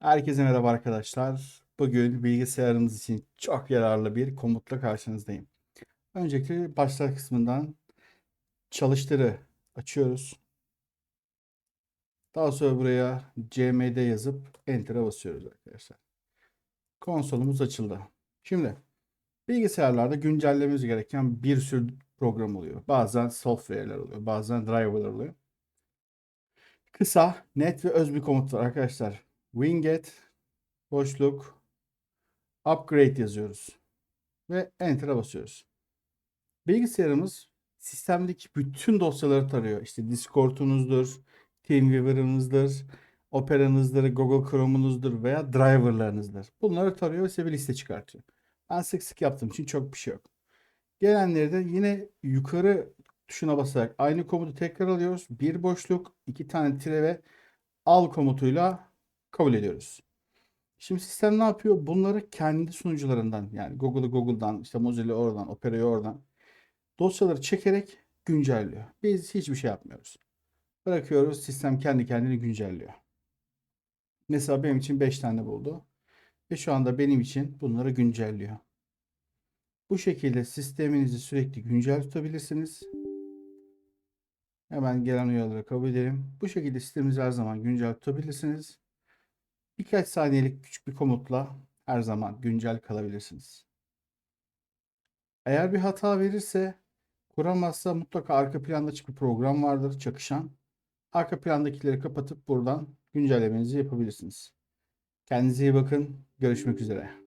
Herkese merhaba arkadaşlar. Bugün bilgisayarınız için çok yararlı bir komutla karşınızdayım. Öncelikle başlar kısmından çalıştırı açıyoruz. Daha sonra buraya cmd yazıp enter'a basıyoruz arkadaşlar. Konsolumuz açıldı. Şimdi bilgisayarlarda güncellememiz gereken bir sürü program oluyor. Bazen software'ler oluyor, bazen driver'lar oluyor. Kısa, net ve öz bir komut var arkadaşlar. Winget boşluk upgrade yazıyoruz ve enter'a basıyoruz. Bilgisayarımız sistemdeki bütün dosyaları tarıyor. İşte Discord'unuzdur, TeamViewer'ınızdır, Opera'nızdır, Google Chrome'unuzdur veya driver'larınızdır. Bunları tarıyor ve size bir liste çıkartıyor. Ben sık sık yaptığım için çok bir şey yok. Gelenleri de yine yukarı tuşuna basarak aynı komutu tekrar alıyoruz. Bir boşluk, iki tane tire ve al komutuyla kabul ediyoruz. Şimdi sistem ne yapıyor? Bunları kendi sunucularından yani Google'ı Google'dan, işte Mozilla oradan, Opera'yı oradan dosyaları çekerek güncelliyor. Biz hiçbir şey yapmıyoruz. Bırakıyoruz. Sistem kendi kendini güncelliyor. Mesela benim için 5 tane buldu. Ve şu anda benim için bunları güncelliyor. Bu şekilde sisteminizi sürekli güncel tutabilirsiniz. Hemen gelen uyarıları kabul edelim. Bu şekilde sisteminizi her zaman güncel tutabilirsiniz. Birkaç saniyelik küçük bir komutla her zaman güncel kalabilirsiniz. Eğer bir hata verirse kuramazsa mutlaka arka planda bir program vardır çakışan. Arka plandakileri kapatıp buradan güncellemenizi yapabilirsiniz. Kendinize iyi bakın. Görüşmek üzere.